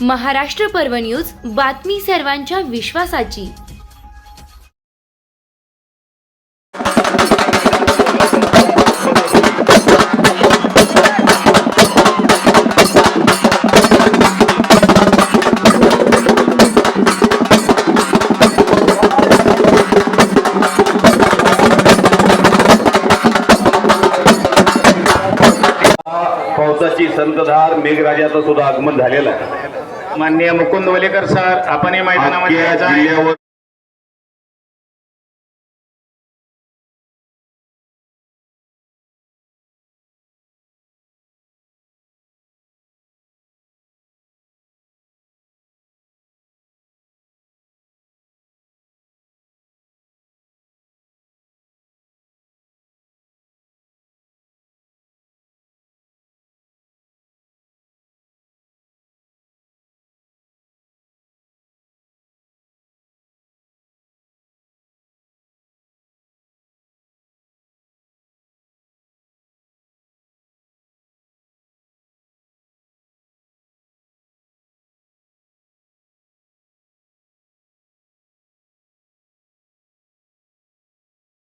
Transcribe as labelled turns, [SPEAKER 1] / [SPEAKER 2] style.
[SPEAKER 1] महाराष्ट्र पर्व न्यूज बातमी सर्वांच्या विश्वासाची.
[SPEAKER 2] पावसाची संतधार मेघराजाचं सुद्धा आगमन झालेलं आहे.
[SPEAKER 3] माननीय मुकुंद वलेकर सर आपण या मैदानामध्ये